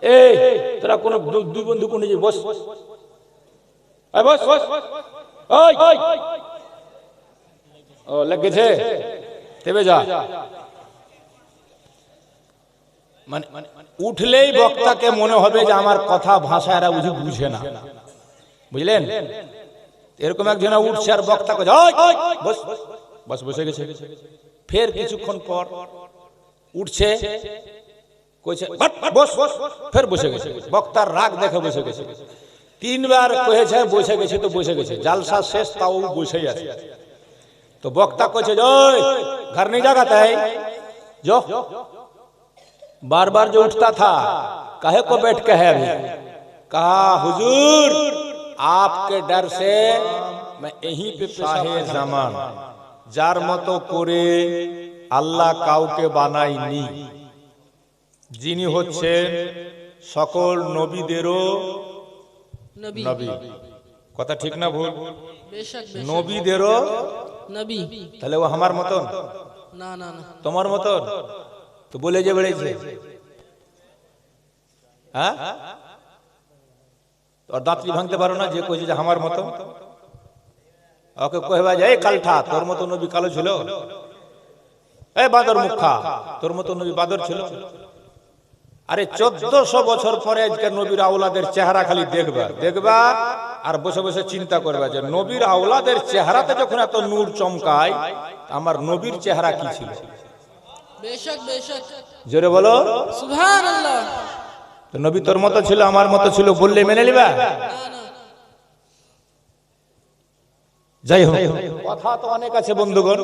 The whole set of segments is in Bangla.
এই তোরা কোন দুই বন্ধু কোন বস। বস। ও লেগেছে। তেবে যা। মানে উঠলেই বক্তাকে মনে হবে যে আমার কথা ভাষা এরা বুঝি বুঝে না। বুঝলেন? এরকম একজন উঠছে আর বক্তা কয়ে, "ওই, ওই, বস। বস বসে গেছে। ফের কিছুক্ষণ পর উঠছে। কইছে "বাট, বস বস ফের বসে গেছে বক্তার রাগ দেখে বসে গেছে তিনবার কয়েছে বসে গেছে তো বসে গেছে জালসা শেষ তাও বসেই আছে তো বক্তা কইছে যে, ওই घर नहीं जागा है जो बार बार जो उठता था कहे को बैठ के है अभी कहा हुजूर आपके डर से मैं यहीं पे শাহে জামান যার মতো করে আল্লাহ কাউকে বানায়নি যিনি হচ্ছেন সকল নবীদেরও নবী। কথা ঠিক না ভুল? নবীদেরও নবী। তাহলে ও আমার মতন? না না না। তোমার মতন? তো বলে যে বেড়েছে। হ্যাঁ? তোর দাঁতলি ভাঙতে পারো না যে কইছে যে আমার মতো ওকে কহবা যে এই কালঠা তোর মতো নবী কালো ছিল? এই বাদর মুখা তোর মতো নবী বাদর ছিল। আরে চোদ্দশো বছর পরে আজকে নবীর আউলাদের চেহারা খালি দেখবা দেখবা আর বসে বসে চিন্তা করবা যে নবীর আউলাদের চেহারাতে যখন এত নূর চমকায় আমার নবীর চেহারা কি ছিল? জোরে বলো। নবী তোর মতো ছিল আমার মতো ছিল বললে মেনে নিবা? যাই হোক কথা তো অনেক আছে বন্ধুগণ।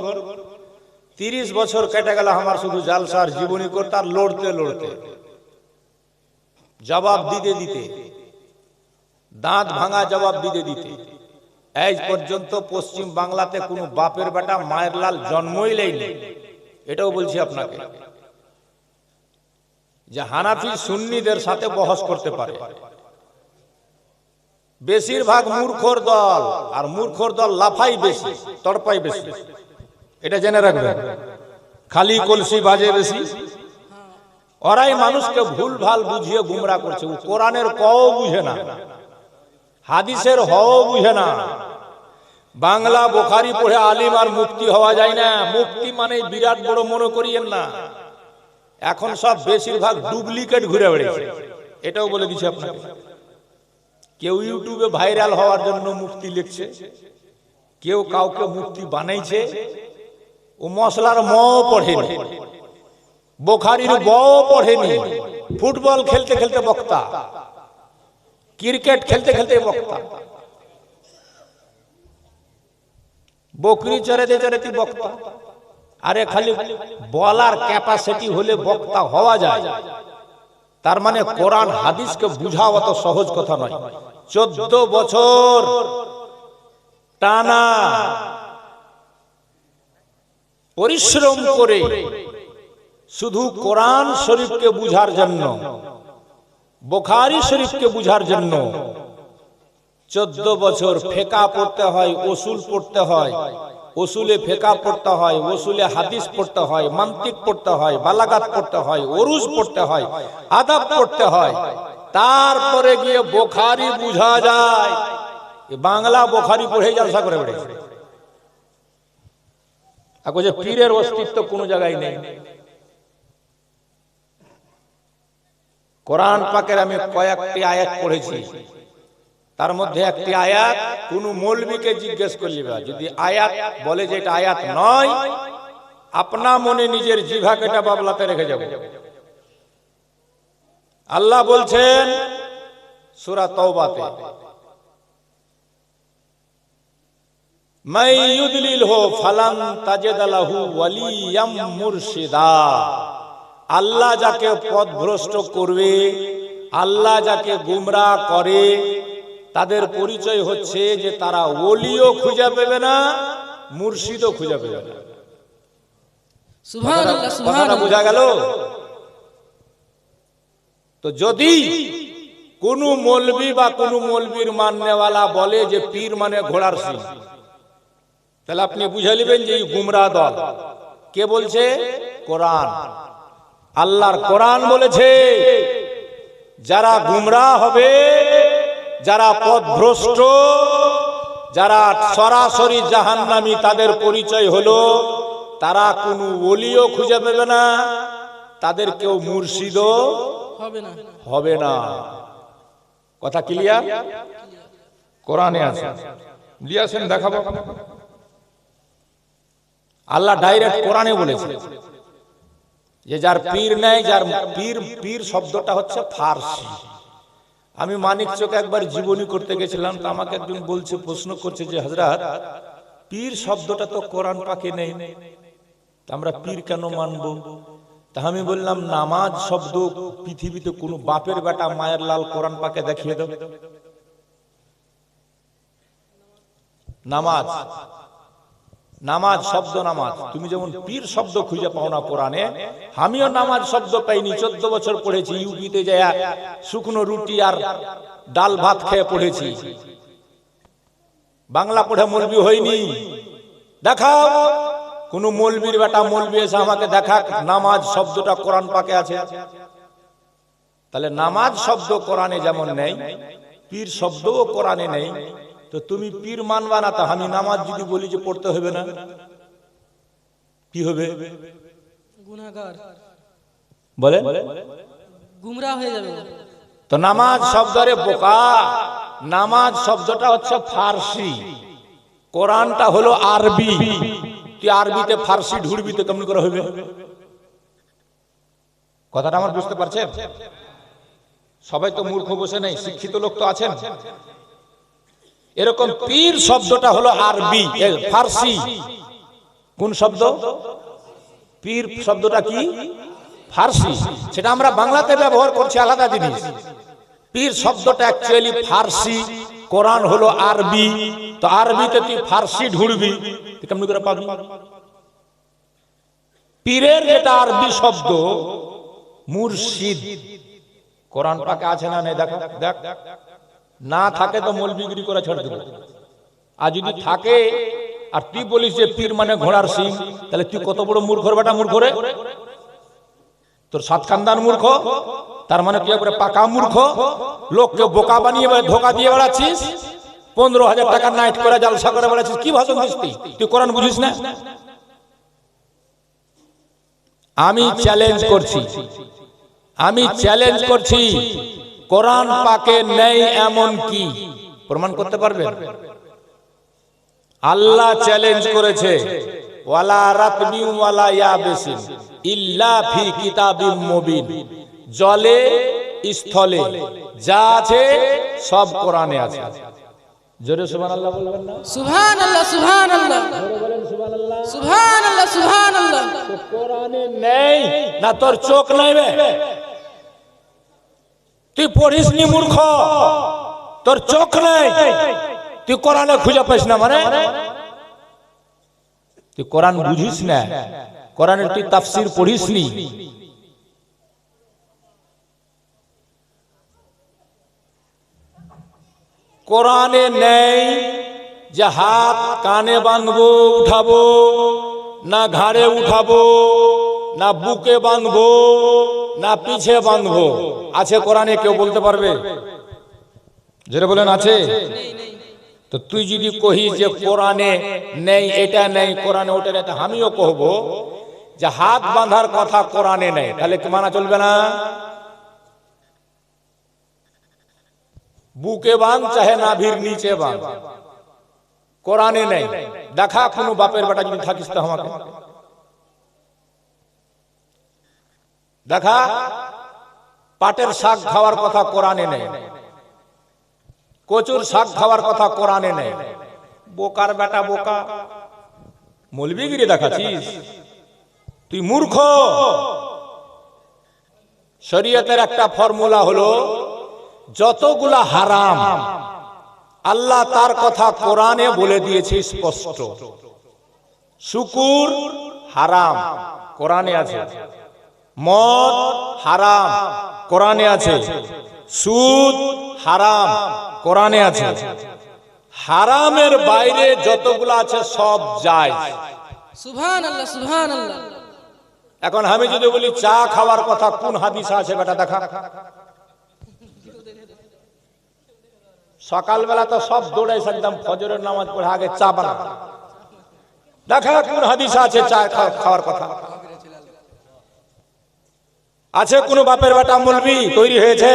তিরিশ বছর কেটে গেল আমার শুধু জালসার জীবনী করতে আর লড়তে লড়তে। জবাব দিতে দিতে দাঁত। ভাঙা জবাব দিতে দিতে। এই পর্যন্ত পশ্চিম বাংলাতে কোনো বাপের বেটা মায়ের লাল জন্মই লেয়নি এটাও বলছি আপনাকে। যে হানাফি সুন্নিদের সাথে বহস করতে পারে। বেশিরভাগ মূর্খর দল আর মূর্খর দল লাফাই বেশি তড়পাই বেশি। এটা জেনে রাখবেন। খালি কলসি বাজে বেশি। ওরাই মানুষকে ভুল ভালো বুঝিয়ে গুমরা করছে। ও কোরআনের কও বুঝে না। হাদিসের হও বুঝে না। বাংলা, বোখারি পড়ে আলিম আর মুক্তি হওয়া যায় না। মুক্তি মানে বিরাট বড় মনে করিয়েন না। এখন সব বেশিরভাগ ডুপ্লিকেট ঘুরে বেড়েছে। এটাও বলে দিচ্ছি আপনাকে। কেউ ইউটিউবে ভাইরাল হওয়ার জন্য মুক্তি লিখছে। কেউ কাউকে মুক্তি বানাইছে। ও মশলার ম পড়েনি। বোখারির ব পড়েনি। ফুটবল খেলতে খেলতে বক্তা। ক্রিকেট খেলতে খেলতে বক্তা। বকরি চড়াতে চড়াতে বক্তা। আরে খালি বলার ক্যাপাসিটি হলে বক্তা হওয়া যায়। তার মানে কোরআন হাদিসকে বুঝাও অত সহজ কথা নয়। চোদ্দ বছর টানা পরিশ্রম করে শুধু কোরআন শরীফকে বুঝার জন্য, বোখারি শরীফকে বুঝার জন্য চোদ্দ বছর ফেকা পড়তে হয় ওসুল পড়তে হয় ওসুলে ফেকা পড়তে হয় ওসুলে হাদিস পড়তে হয়, মান্তিক পড়তে হয়, বালাগাত পড়তে হয়, ওরুজ পড়তে হয়, আদাব পড়তে হয়, তারপরে গিয়ে বোখারি বুঝা যায়। বাংলা বোখারি পড়ে জলসা করে বেড়ে যে পীরের অস্তিত্ব কোনো জায়গায় নেই। কোরআন পাকের আমি কয়েকটি আয়াত পড়েছি। তার মধ্যে একটি আয়াত কোন মৌলবীকে জিজ্ঞেস করলি যদি আয়াত বলে যে এটা আয়াত নয়, আপনা মনে নিজের জিভা কেটা বাবলাতে রেখে যাব। আল্লাহ বলছেন, সূরা তওবাতে, মাই ইউদলিল হো ফালান তাজেদ লাহু ওয়ালিয়াম মুরশিদা। আল্লাহ যাকে পথভ্রষ্ট করবে আল্লাহ যাকে গুমরা করে তাদের পরিচয় হচ্ছে যে তারা ওলিও খুঁজে পেবে না মুর্শিদও খুঁজে পেবে না। কথাটা বোঝা গেল? তো যদি কোন মৌলবি বা কোন মৌলবীর মাননেওয়ালা বলে যে পীর মানে ঘোড়ার সিং তাহলে আপনি বুঝে নেবেন যে এই গুমরা দল। কে বলছে? কোরআন। আল্লাহর কোরআন বলেছে যারা গুমরা হবে যারা পথভ্রষ্ট যারা সরাসরি জাহান্নামী তাদের পরিচয় হলো তারা কোনো ওলিও খুঁজে পাবে না তাদের কেউ মুর্শিদও হবে না। হবে না। কথা ক্লিয়ার কোরআনে আছে। দিয়েছেন দেখাবো। আল্লাহ ডাইরেক্ট কোরআনে বলেছে। যে যার পীর নেই যার পীর পীর শব্দটা হচ্ছে ফার্সি। আমি মানিক চোখে একবার জীবনী করতে গেছিলাম তো আমাকে একজন বলছে প্রশ্ন করছে যে হজরত পীর শব্দটা তো কোরআন পাকে নেই। আমরা পীর কেন মানব? তা আমি বললাম নামাজ শব্দ পৃথিবীতে কোনো বাপের বেটা মায়ের লাল কোরআন পাকে দেখিয়ে দাও। নামাজ নামাজ শব্দ নামাজ। তুমি যেমন পীর শব্দ খুঁজে পাও না কোরআনে, আমিও নামাজ শব্দ পাইনি, চোদ্দ বছর পড়েছি ইউপিতে যায় শুকনো রুটি আর ডাল ভাত খেয়ে পড়েছি। বাংলা পড়ে মলবি হয়নি। দেখাও, কোন মলবির বেটা মলবি এসে আমাকে দেখা নামাজ শব্দটা কোরআন পাকে আছে। তাহলে নামাজ শব্দ কোরআনে যেমন নেই, পীর শব্দও কোরআনে নেই তো তুমি পীর মানবা না তা আমি নামাজ যদি বলি যে পড়তে হবে না। কি হবে? গুনাহগার। বলে? গুমরা হয়ে যাবে। তো নামাজ শব্দরে বোকা। নামাজ শব্দটা হচ্ছে ফার্সি। কোরআনটা হলো আরবি। তুই আরবিতে ফার্সি ঢুড়বি তো কেমন করে হবে? কথাটা আমার বুঝতে পারছেন? সবাই তো মূর্খ বসে নেই শিক্ষিত লোক তো আছেন। এরকম পীর শব্দটা হলো আরবি ফার্সি। কোন শব্দ? পীর শব্দটা কি? ফার্সি। সেটা আমরা বাংলাতে ব্যবহার করছি আলাদা জিনিস। পীর শব্দটা অ্যাকচুয়ালি ফার্সি। কোরআন হলো আরবি। তো আরবিতে তুই ফার্সি ঢুড়বি। কেমন করে পাবি? পীরের যেটা আরবি শব্দ মুর্শিদ। কোরআন পাকে আছে না নেই? দেখ দেখ। না থাকে তো মল বিক্রি করে ছেড়ে দেবো। আর যদি থাকে, আর তুই বলিস যে পীর মানে ঘোড়ার সিং তাহলে তুই কত বড় মূর্খর বেটা মূর্খ রে? তোর সাত কান্দান মূর্খ, তার মানে তুই একবারে পাকা মূর্খ, লোককে বোকা বানিয়ে ধোকা দিয়ে বেড়াচ্ছিস, পনেরো হাজার টাকা নাইট করে জালসা করে বেড়াচ্ছিস, কি ভাষণ দিস তুই? তুই কোরআন বুঝিস না? আমি চ্যালেঞ্জ করছি। আমি চ্যালেঞ্জ করছি। কোরআন পাকে নেই এমন কি? প্রমাণ করতে পারবে আল্লাহ চ্যালেঞ্জ করেছে। ওয়ালা রাতবি ওয়ালা ইয়াবিসিন। ইল্লা ফি কিতাবিম মুবিন। জলে স্থলে। যা আছে সব কোরআনে আছে। জোরে সুবহানাল্লাহ বলবেন না? সুবহান আল্লাহ সুবহান আল্লাহ সুবহান আল্লাহ সুবহান কোরআনে নেই না তোর চোখ নাই বে তুই পড়িস নি মূর্খ। তোর চোখ নেই। তুই কোরআনে খুঁজে পাইস না মানে? তুই কোরআন বুঝিস না। কোরআনের তুই তাফসির পড়িস নি। কোরআনে নেই যে হাত কানে বাঁধবো, উঠাবো, না ঘাড়ে উঠাবো, না বুকে বাঁধবো। না পিছে বাঁধবো। আছে কোরআনে কেউ বলতে পারবে? যেটা বলেন, আছে? তো তুই যদি কহিস যে কোরআনে নেই, এটা নেই, কোরআনে ওটা নেই আমিও কহবো যে হাত বাঁধার কথা কোরআনে নেই। তাহলে কি মানা চলবে না? বুকে বাঁধ চাহে না নাভির নিচে বাঁধ। কোরআনে নেই। দেখা কোনো বাপের বেটা যদি থাকিস তো আমাকে। দেখা, পাটের শাক খাওয়ার কথা কোরআনে নেই। কচুর শাক খাওয়ার কথা কোরআনে নেই। বোকার বেটা বোকা। মলবিগিরি দেখাচ্ছিস? তুই মূর্খ। শরীয়তের একটা ফর্মুলা হলো, যতগুলা হারাম, আল্লাহ তার কথা কোরআনে বলে দিয়েছে স্পষ্ট। শুকুর, হারাম, কোরআনে আছে। মদ হারাম কোরআনে আছে। সুদ হারাম কোরআনে আছে। হারামের বাইরে যতগুলো আছে সব যায় এখন আমি যদি বলি চা খাওয়ার কথা কোন হাদিস আছে বেটা দেখা। সকালবেলা তো সব দৌড়াইছে একদম ফজরের নামাজ পড়ে আগে চা বানা দেখা কোন হাদিস আছে চা খাওয়ার কথা। আছে কোন বাপের বেটা মুলবি? তৈরি হয়েছে।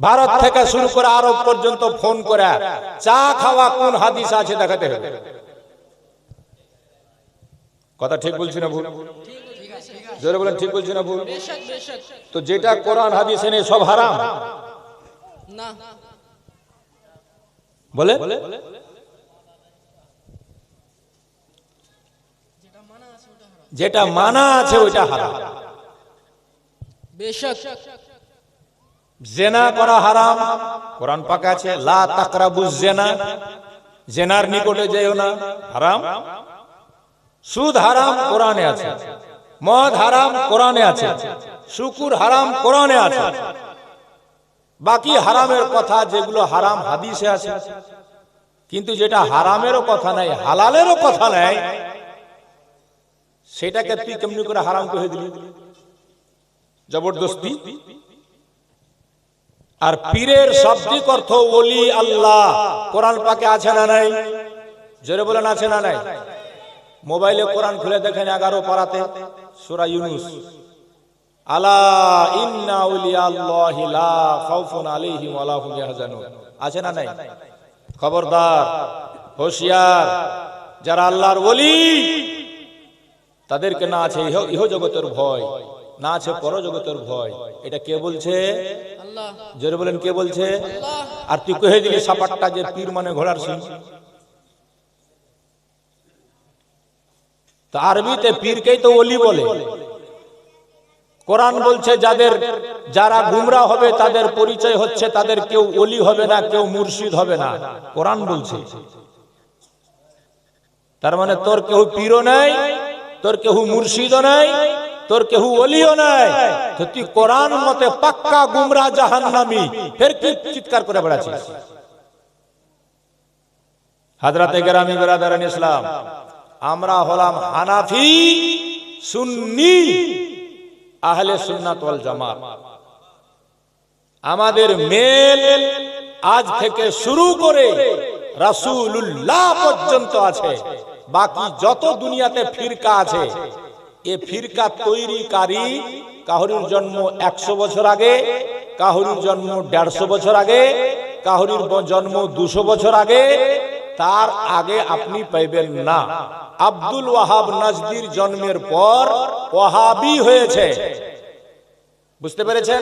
ভারত থেকে শুরু করে আরব পর্যন্ত ফোন করে চা খাওয়া কোন হাদিস আছে দেখাতে হবে। কথা ঠিক বলছি না ভুল? জোরে বলেন ঠিক বলছি না ভুল? তো যেটা কোরআন হাদিসে নেই সব হারাম? না। বলে? যেটা মানা আছে ওইটা হারাম। জেনা করা হারাম। কোরআন পাকে আছে, লা তাকরাবু জেনা। জেনার নিকটে যেও না। হারাম? সুদ হারাম কোরআনে আছে। মদ হারাম কোরআনে আছে। শুকুর হারাম কোরআনে আছে। বাকি হারামের কথা যেগুলো হারাম হাদিসে আছে। কিন্তু যেটা হারামেরও কথা নাই, হালালেরও কথা নাই, সেটাকে তুই কেমনি করে হারাম করে দিলি? জবরদস্তি। আর পীরের শাব্দিক অর্থ ওলি আল্লাহ। কোরআন পাকে আছে না নাই? জোরে বলেন আছে না নাই? মোবাইলে কোরআন খুলে দেখেন এগারো পারাতে, সুরা ইউনুস। আলা ইন্না উলিয়া আল্লাহি লা খাউফুন আলাইহিম ওয়ালা হুম ইয়াহজানুন। আছে না নাই? খবরদার, হোশিয়ার, যারা আল্লাহর ওলি, তাদেরকে না আছে ইহ জগতের ভয়। না আছে পরজগতের ভয়। এটা কে বলছে? জোরে বলেন কে বলছে? আর তুই কহে দিলি সাপাটটা যে পীর মানে ঘোড়ার সিং? তো আরবিতে পীরকেই তো ওলি বলে। কোরআন বলছে যাদের যারা গুমরা হবে তাদের পরিচয় হচ্ছে তাদের কেউ ওলি হবে না কেউ মুর্শিদ হবে না। কোরআন বলছে। তার মানে তোর কেউ পীরও নাই তোর কেউ মুর্শিদও নাই তোর কেউ ওলিও নাই। তো তুই কোরআন মতে পাক্কা গুমরা জাহান্নামী। ফের কি চিৎকার করে বেড়াচ্ছিস? হাজরাতে গ্রামী বেরাদারান ইসলাম, আমরা হলাম হানাফি, সুন্নি, আহলে সুন্নাত ওয়াল জামাত। আমাদের মেল আজ থেকে শুরু করে রাসূলুল্লাহ পর্যন্ত আছে। বাকি যত দুনিয়াতে ফিরকা আছে এ ফিরকা তৈরিকারী কাহরির জন্ম একশো বছর আগে, কাহরির জন্ম দেড়শো বছর আগে, কাহরির জন্ম দুশো বছর আগে, তার আগে আপনি পাইবেন না। আব্দুল ওয়াহাব নাজদির জন্মের পর ওয়াহাবি হয়েছে। বুঝতে পেরেছেন?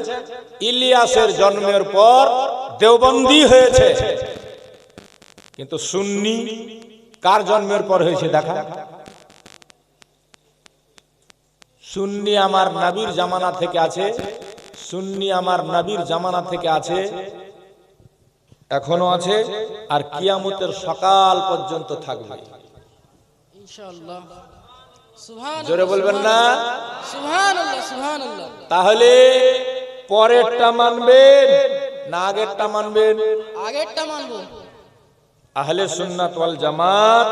ইলিয়াসের জন্মের পর দেওবন্দি হয়েছে। কিন্তু সুন্নি কার জন্মের পর হয়েছে দেখা? সুন্নি আমার নাবির জামানা থেকে আছে সুন্নি আমার নাবির জামানা থেকে আছে এখনও আছে আর কিয়ামতের সকাল পর্যন্ত থাকবে। জোরে বলবেন না? তাহলে পরেরটা মানবেন না আগেরটা মানবেন? আগেরটা মানবো। আহলে সুন্নাত ওয়াল জামাত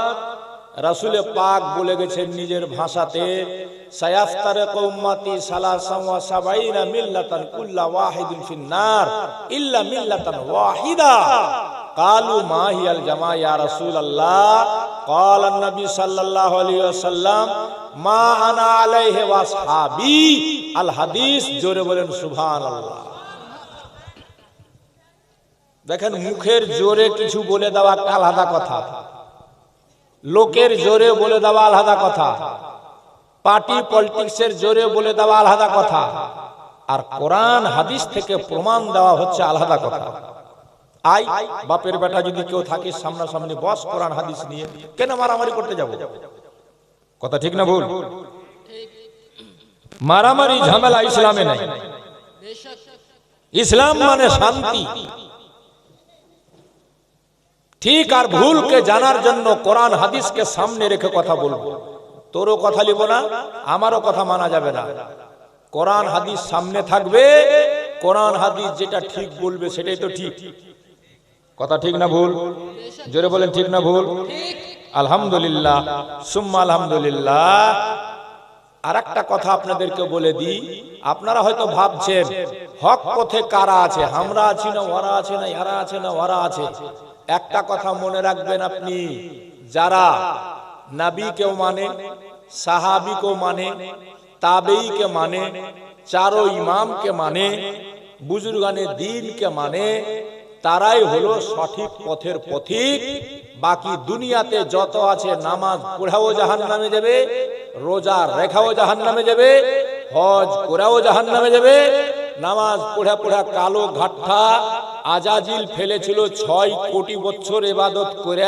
রাসূলে পাক বলে গেছেন নিজের ভাষাতে সায়াফতারিকু উম্মতি সালাসান ওয়া সাবাইনা মিল্লাতান কুল্লা ওয়াহিদিন ফিন্নার ইল্লা মিল্লাতান ওয়াহিদা قالوا ما هي الجماعة يا رسول الله قال النبي صلى الله عليه وسلم ما انا عليه واصحابي الحديث জোরে বলেন সুবহানাল্লাহ দেখেন মুখের জোরে কিছু বলে দেওয়া একটা আলাদা কথা লোকের জোরে বলে দেওয়া আলাদা কথা। পার্টি পলিটিক্সের জোরে বলে দেওয়া আলাদা কথা। আর কোরআন হাদিস থেকে প্রমাণ দেওয়া হচ্ছে আলাদা কথা। আই বাপের বেটা যদি কেউ থাকে সামনাসামনি বস কোরআন হাদিস নিয়ে। কেন মারামারি করতে যাব? কথা ঠিক না ভুল? মারামারি ঝামেলা ইসলামে নাই। ইসলাম মানে শান্তি। ঠিক আর ভুলকে জানার জন্য কোরআন হাদিসকে সামনে রেখে কথা বলব। তোরও কথা লিব না, আমারও কথা মানা যাবে না। কোরআন হাদিস সামনে থাকবে, কোরআন হাদিস যেটা ঠিক বলবে সেটাই তো ঠিক। কথা ঠিক না ভুল? জোরে বলেন ঠিক না ভুল? আলহামদুলিল্লাহ, সুম্মা আলহামদুলিল্লাহ। আর একটা কথা আপনাদেরকে বলে দিই, আপনারা হয়তো ভাবছেন, হক পথে কারা আছে? আমরা আছি না, ওরা আছে না, এরা আছে না, ওরা আছে। একটা কথা মনে রাখবেন আপনি, যারা নাবিকেও মানে সাহাবিকেও মানে তাবেইকে মানে চারো ইমামকে মানে বুজুর্গানে দিনকে মানে তারাই হলো সঠিক পথের পথিক। বাকি দুনিয়াতে যত আছে নামাজ পড়াও জাহান নামে যাবে, রোজা রেখাও জাহান নামে যাবে, হজ করাও জাহান নামে যাবে, নামাজ পড়া পড়া কালো ঘাট্টা আজাজিল ফেলেছিল ছয় কোটি বছর এবাদত করে।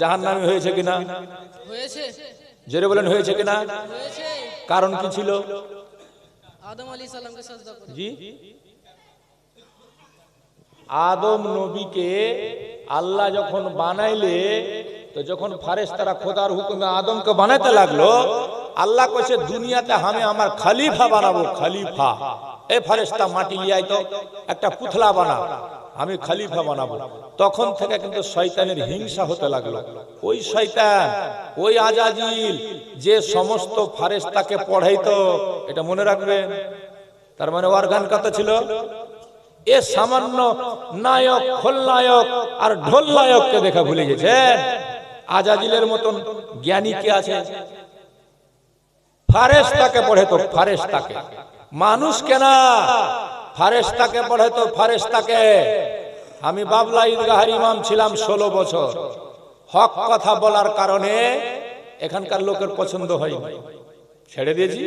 জাহান নামে হয়েছে কিনা? জোরে বলেন হয়েছে কিনা? কারণ কি ছিল? আদম আলী সালামকে জি। আদম নবীকে আল্লাহ যখন বানাইলে তো যখন ফারেস্তারা খোদার হুকুমে আদমকে বানাইতে লাগল আল্লাহ কইছে দুনিয়াতে আমি আমার খালিফা বানাবো খলিফা। এ ফারেস্তা মাটি লিয়াই তো একটা পুতলা বানা, আমি খলিফা বানাবো। তখন থেকে কিন্তু শয়তানের হিংসা হতে লাগল। ওই শয়তান, ওই আজাজিল, যে সমস্ত ফারেস্তাকে পড়াইতো, এটা মনে রাখবেন তার মানে অর্গান কত ছিল? এ সামান্য নায়ক, খলনায়ক আর ঢোল নায়ককে দেখা ভুলে গেছে। আজাজিলের মতন জ্ঞানী কে আছে? ফারেস্তাকে পড়ে তো ফারেস্তাকে মানুষ কেনা ফারেস্তাকে পড়ে তো ফারেস্তাকে আমি বাবলা ঈদগাহার ইমাম ছিলাম ষোলো বছর। হক কথা বলার কারণে এখানকার লোকের পছন্দ হয় ছেড়ে দিয়েছি?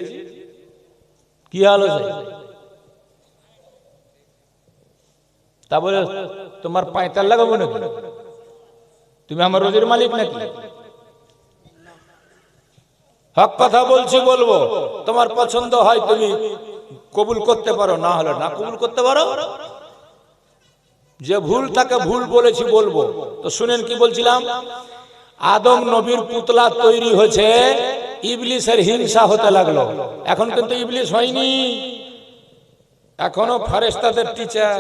কি হাল তা বলে তোমার পাঁয়তাল লাগাবো নাকি তুমি আমার রোজের মালিক নাকি? হক কথা বলছি বলব। তোমার পছন্দ হয় তুমি কবুল করতে পারো, না হলে না কবুল করতে পারো। যে ভুল তাকে ভুল বলেছি বলব। তো শুনেন কি বলছিলাম? আদম নবীর পুতলা তৈরি হয়েছে, ইবলিসের হিংসা হতে লাগল। এখন কিন্তু ইবলিস হয়নি। এখনও ফারেস্তাদের টিচার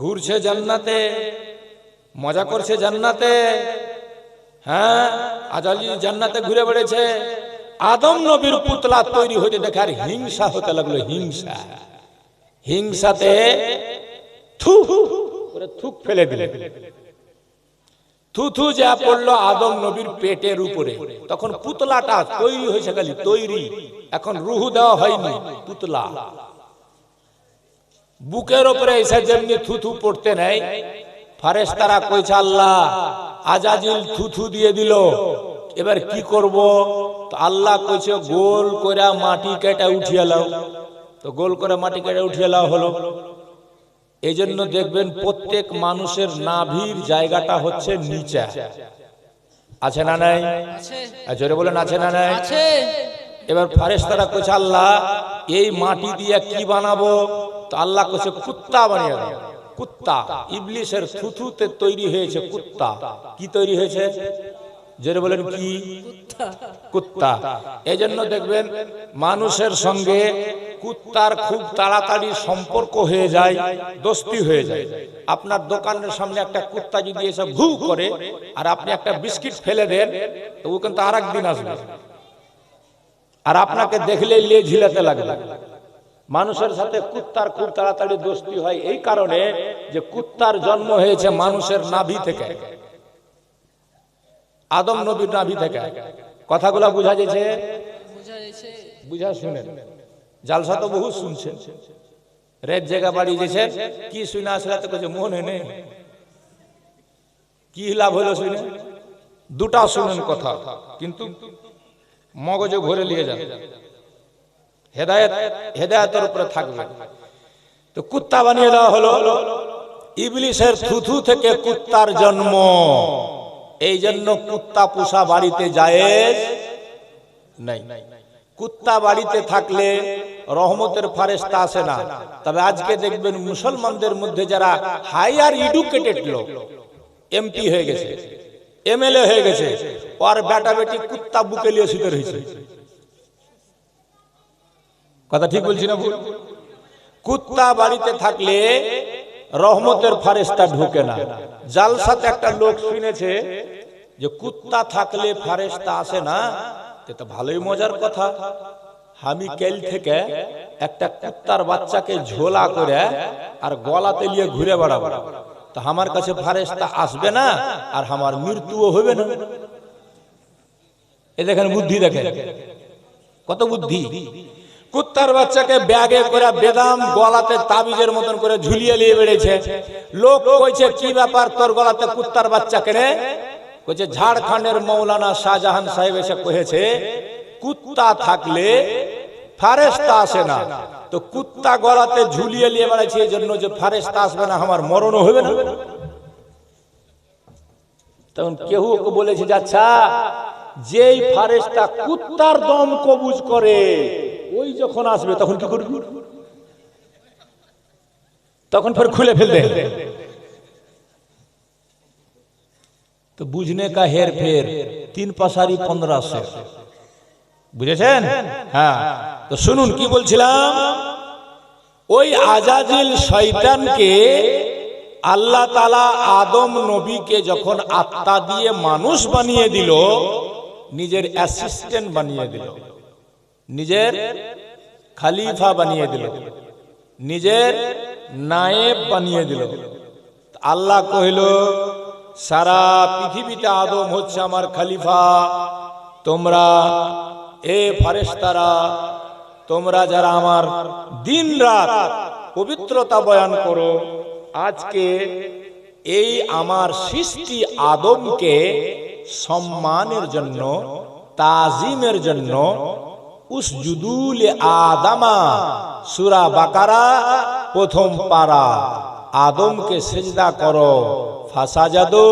ঘুরছে জান্নাতে, মজা করছে জান্নাতে। হ্যাঁ আজালি জান্নাতে ঘুরে বেড়েছে। আদম নবীর পুতলা তৈরি হতে দেখে আর হিংসা হতে লাগল, হিংসা। হিংসাতে থু থুক ফেলে দিলে। থুথু যা পড়ল আদম নবীর পেটের উপরে। তখন পুতলাটা তৈরি হয়েছে খালি, তৈরি। এখন রুহু দেওয়া হয়নি, পুতলা। বুকের উপরে এসে যেমনি থুথু পড়তে নেই ফারেস্তারা কইছে, আল্লাহ আজাজিল থুথু দিয়ে দিল। এবার কি করব? তো আল্লাহ কইছে গোল করে মাটি কেটে উঠিয়ে লাও তো গোল করে মাটি কেটে উঠিয়ে লাও হলো। এই জন্য দেখবেন প্রত্যেক মানুষের নাভির জায়গাটা হচ্ছে নিচে। আছে না নাই? আর জোরে বলেন আছে না নাই? এবার ফারেস্তারা কইছে আল্লাহ এই মাটি দিয়ে কি বানাবো? তো আল্লাহ কইছে কুত্তা বানিয়ে দাও। কুত্তা। ইবলিসের থুথুতে তৈরি হয়েছে কুত্তা। কি তৈরি হয়েছে? জোরে বলেন কি? কুত্তা। কুত্তা। এই জন্য দেখবেন মানুষের সঙ্গে কুত্তার খুব তাড়াতাড়ি সম্পর্ক হয়ে যায় দোস্তি হয়ে যায়। আপনার দোকানের সামনে একটা কুত্তা যদি এসে ভু করে আর আপনি একটা বিস্কিট ফেলে দেন তো ও কিন্তু আর একদিন আসবে। আর আপনাকে দেখলে লিয়ে ঝিলাতে লাগবে। মানুষের সাথে কুত্তার খুব তাড়াতাড়ি দোস্তি হয় এই কারণে যে কুত্তার জন্ম হয়েছে মানুষের নাভি থেকে। আদম নবীর নাভি থেকে। কথাগুলো বুঝা যাচ্ছে বুঝা শুনেন। জালসা তো বহু শুনছেন। রেড জায়গা বাড়ি গেছেন কি শুনে আসলে তো কিছু মনে নেই। কি লাভ হলো শুনে? দুটা শুনেন কথা কিন্তু মগজে ভরে নিয়ে যান। হেদায়ত, হেদায়তের উপরে থাকবে। তো কুত্তা বানিয়ে দেওয়া হলো ইবলিশের থুথু থেকে কুত্তার জন্ম। এই জন্য কুত্তা পোষা বাড়িতে জায়েজ নাই। কুত্তা বাড়িতে থাকলে রহমতের ফারেস্তা আসে না। তবে আজকে দেখবেন মুসলমানদের মধ্যে যারা হায়ার এডুকেটেড লোক, এমপি হয়ে গেছে, এমএলএ হয়ে গেছে, ওর বেটা বেটি কুত্তা বুকে লিয়ে শুতে রয়েছে। কথা ঠিক বলছি না ভুল? কুত্তা বাড়িতে থাকলে রহমতের ফারেস্তা ঢুকে না। জালসাতে একটা লোক শুনেছে যে কুত্তা থাকলে ফারেস্তা আসে না এ তো ভালোই মজার কথা। আমি কেল থেকে একটা কুত্তার বাচ্চাকে ঝোলা করে আর গলাতে নিয়ে ঘুরে বেড়াবো। তা আমার কাছে ফারেস্তা আসবে না আর আমার মৃত্যুও হবে না। এ দেখেন বুদ্ধি দেখেন। কত বুদ্ধি? কুত্তার বাচ্চাকে ব্যাগে করে বেদাম গলাতে তাবিজের মতন করে ঝুলিয়ে নিয়ে বেড়েছে। লোক কইছে, কি ব্যাপার তোর গলাতে কুত্তার বাচ্চা কেনে কইছে, ঝাড়খণ্ডের মৌলানা শাহজাহান সাহেব এসে কহেছে কুত্তা থাকলে ফারেস্তা আসে না। তো কুত্তা গলাতে ঝুলিয়ে নিয়ে বেড়াচ্ছে এই জন্য যে ফারেস্তা আসবে না, আমার মরণও হবে না। তখন কেউ ওকে বলেছে আচ্ছা যেই ফারেস্তা কুত্তার দম কবুজ করে ওই যখন আসবে তখন কি করবি? তখন ফের খুলে ফেলবে। তো বুঝনে কা হের ফের, তিন পাশারি পনেরো সে বুঝেছেন? হ্যাঁ। তো শুনুন, কি বলছিলাম? ওই আজাজিল শয়তানকে আল্লাহ তালা আদম নবীকে যখন আত্মা দিয়ে মানুষ বানিয়ে দিল, নিজের অ্যাসিস্ট্যান্ট বানিয়ে দিল। নিজের খালিফা বানিয়ে দিল। নিজের নায়েব বানিয়ে দিল। আল্লাহ কহিল, সারা পৃথিবীতে আদম হচ্ছে আমার খালিফা। তোমরা, এ ফারেস্তারা তোমরা যারা আমার দিন রাত পবিত্রতা বয়ান করো, আজকে এই আমার সৃষ্টি আদমকে সম্মানের জন্য, তাজিমের জন্য উসজুদুল আদামা, সুরা বাকারা, প্রথম পারা। আদমকে সেজদা করো। ফাসাজাদু,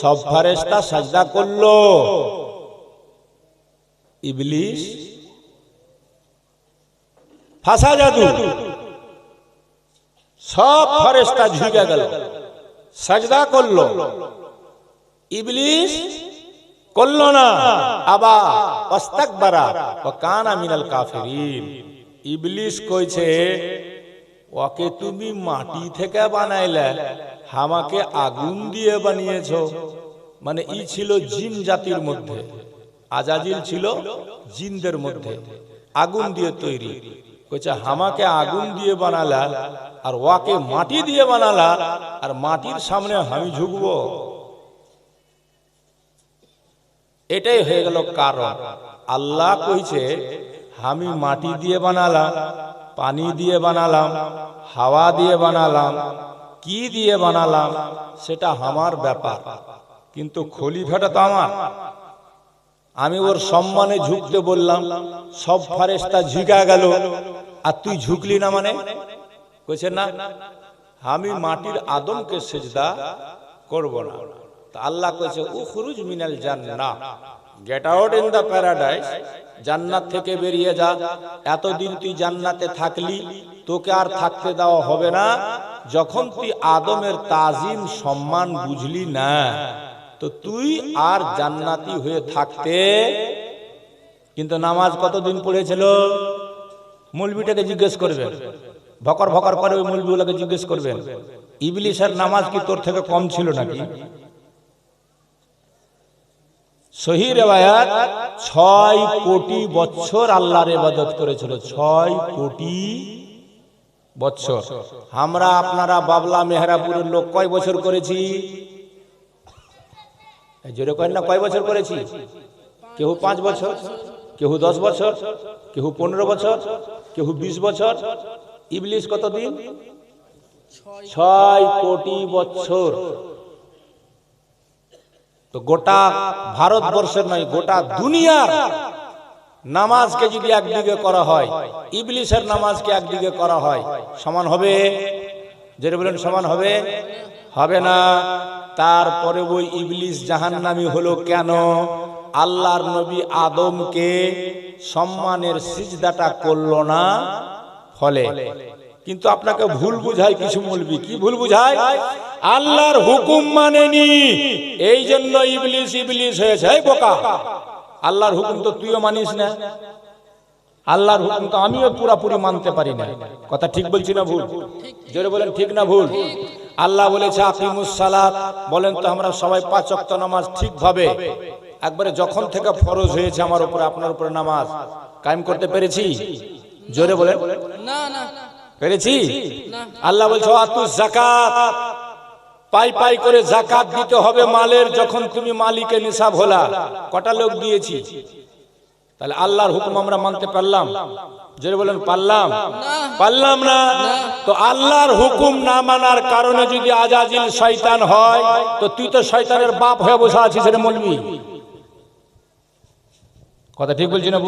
সব ফারেস্তা সাজদা করল। ইবলিস ফাঁসা জাদু সব ফরেস্তা ঝুঁকে গেল। সাজদা করল। ইবলিস করল না। আবা অস্তাকবারা ও কানা মিনাল কাফিরিন। ইবলিস কইছে ওকে তুমি মাটি থেকে বানাইলে আমাকে আগুন দিয়ে বানিয়েছো। মানে ই ছিল জিন জাতির মধ্যে, আজাজিল ছিল জিনদের মধ্যে, আগুন দিয়ে তৈরি। কইছে, হামাকে আগুন দিয়ে বানালা, আর ওয়াকে মাটি দিয়ে বানালা, আর মাটির সামনে আমি ঝুঁকবো। এটাই হয়ে গেল কারণ। আল্লাহ কইছে, আমি মাটি দিয়ে বানালাম, পানি দিয়ে বানালাম, হাওয়া দিয়ে বানালাম, কি দিয়ে বানালাম, সেটা আমার ব্যাপার। কিন্তু খলিফাটা তো আমার। আমি ওর সম্মানে ঝুঁকতে বললাম, সব ফারেস্তা ঝিকা গেল। আর তুই ঝুঁকলি না মানে? কইছে, না, আমি মাটির আদমকে সেজদা করব না। তা আল্লাহ কইছে, উখরুজ মিনাল জান্নাহ। Get out in the paradise জান্নাত থেকে বেরিয়ে যা। এতদিন তুই জান্নাতে থাকলি, তোকে আর থাকতে দেওয়া হবে না। যখন তুই আদমের তাজিম সম্মান বুঝলি না, তো তুই আর জান্নাতি হয়ে থাকতে কিন্তু নামাজ কতদিন পড়েছিল? মুলবিটাকে জিজ্ঞেস করবেন ভকর ভকর করে ওই মৌলবিগুলোকে জিজ্ঞেস করবেন ইবলিসের নামাজ কি তোর থেকে কম ছিল নাকি? সহি রেবায়াত ছয় কোটি বছর আল্লাহর ইবাদত করেছিল। ছয় কোটি বছর আমরা, আপনারা বাবলা মেহরাপুরের লোক কয় বছর করেছি? জোরে কয়েন না, কয় বছর করেছি? কেউ পাঁচ বছর কেউ দশ বছর কেউ পনেরো বছর কেউ বিশ বছর। ইবলিশ কতদিন? ছয় কোটি বছর তো গোটা ভারতবর্ষের নয়, গোটা দুনিয়ার নামাজকে যদি একদিকে করা হয় ইবলিশের নামাজকে একদিকে করা হয়, সমান হবে? যেটা বলেন, সমান হবে? হবে না। তারপরে ওই ইবলিশ জাহান জাহান্নামি হলো কেন? আল্লাহর নবী আদমকে সম্মানের সিজদাটা করল না? ফলে। কিন্তু আপনাকে ভুল বুঝায় কিছু বলবি? কি ভুল বুঝায়? আল্লাহর হুকুম মানেনি। এই জন্য ইবলিশ ইবলিশ হয়েছে। বোকা। আল্লাহর হুকুম তো তুইও মানিস না। আল্লাহর হুকুম তো আমিও পুরাপুরি মানতে পারি না। কথা ঠিক বলছি না ভুল? জোরে বলেন, ঠিক না ভুল? আল্লাহ বলেছে, আকিমুস সালাত। বলেন তো আমরা সবাই পাঁচ ওয়াক্ত নামাজ ঠিকভাবে। একবারে যখন থেকে ফরজ হয়েছে আমার উপরে, আপনার উপরে নামাজ। কায়েম করতে পেরেছি? জোরে বলেন। না না। পেরেছি? আল্লাহ বলছো আতু জাকাত পাই পাই করে জাকাত দিতে হবে মালের যখন তুমি মালিকে নিসাব হলা। কটা লোক দিয়েছি? তাহলে আল্লাহর হুকুম আমরা মানতে পারলাম। জোরে বলেন পারলাম। পারলাম না। তো আল্লাহর হুকুম না মানার কারণে যদি আজাজিল শয়তান হয় তো তুই তো শয়তানের বাপ হয়ে বসে আছিস রে মলবি। কথা ঠিক বলছি না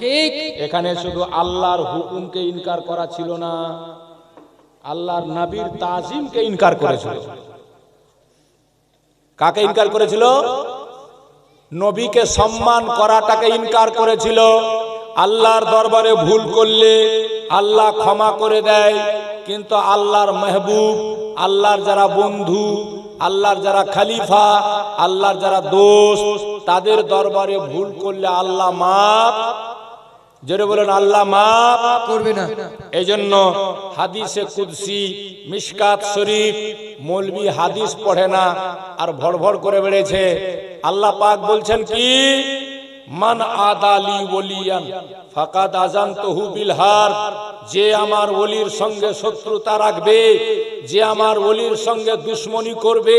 ঠিক। এখানে শুধু আল্লাহর হুকুমকে ইনকার করা ছিল না আল্লাহর নাবির তাজিমকে ইনকার করেছিল। কাকে ইনকার করেছিল? নবীকে সম্মান করাটাকে ইনকার করেছিল। আল্লাহর দরবারে ভুল করলে আল্লাহ ক্ষমা করে দেয় কিন্তু আল্লাহর মেহবুব আল্লাহর যারা বন্ধু আল্লাহর যারা খালিফা আল্লাহর যারা দোস্ত তাদের দরবারে ভুল করলে আল্লাহ মাপ জোরে বলেন আল্লাহ মাপ করবে না। এই জন্য হাদিসে কুদসি মিশকাত শরীফ মৌলবি হাদিস পড়ে না আর ভড় করে বেড়েছে। আল্লাহ পাক বলছেন কি? মান আদালি ওলিয়ান ফাকাদ আজান তহু বিলহার যে আমার ওলির সঙ্গে শত্রুতা রাখবে, যে আমার ওলির সঙ্গে দুশ্মনী করবে,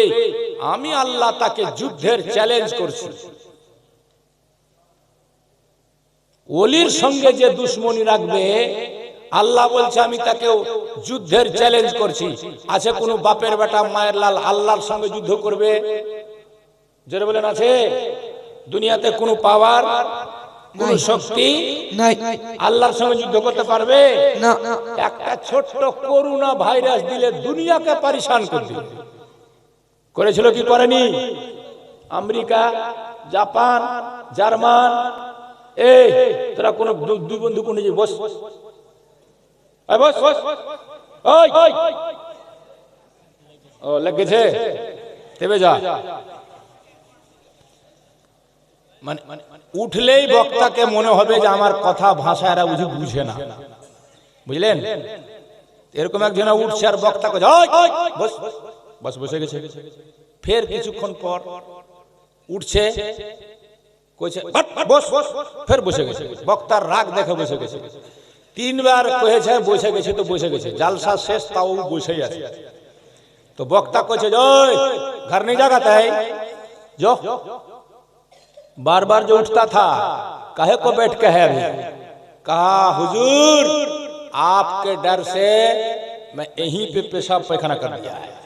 আমি আল্লাহ তাকে যুদ্ধের চ্যালেঞ্জ করছি। ওলির সঙ্গে যে দুশ্মনী রাখবে, আল্লাহ বলছে, আমি তাকে যুদ্ধের চ্যালেঞ্জ করছি। আছে কোনো বাপের বেটা, মায়ের লাল আল্লাহর সঙ্গে যুদ্ধ করবে? জোরে বলেন, আছে? দুনিয়াতে কোনো পাওয়ার কোন শক্তি নাই। আল্লাহর সঙ্গে যুদ্ধ করতে পারবে? না। একটা ছোট্ট করোনা ভাইরাস দিলে দুনিয়াকে পারিশান করে দিবে। করেছিল কি করেনি? America Japan German. এই তোরা কোন দুই বন্ধু কোন বস। বস বস। ওই। ও লেগেছে। তেবে যা। মানে উঠলেই বক্তাকে মনে হবে যে আমার কথা ভাষা এরা বুঝে বুঝে না। বুঝলেন? এরকম একজন উঠছে আর বক্তা বস, বসে গেছে। ফের কিছুক্ষণ পর উঠছে বস, ফের বসে গেছে। বক্তার রাগ দেখে বসে গেছে। তিনবার কয়েছে, বসে গেছে তো বসে গেছে। জালসা শেষ, তাও বসেই আছে। তো বক্তা কয়েছে জয় ঘর নেই জায়গা তাই। बार बार जो उठता था, कहे को बैठ के है अभी? कहा, हुजूर, आपके डर से मैं यहीं पे पेशाब पैखाना कर दिया है।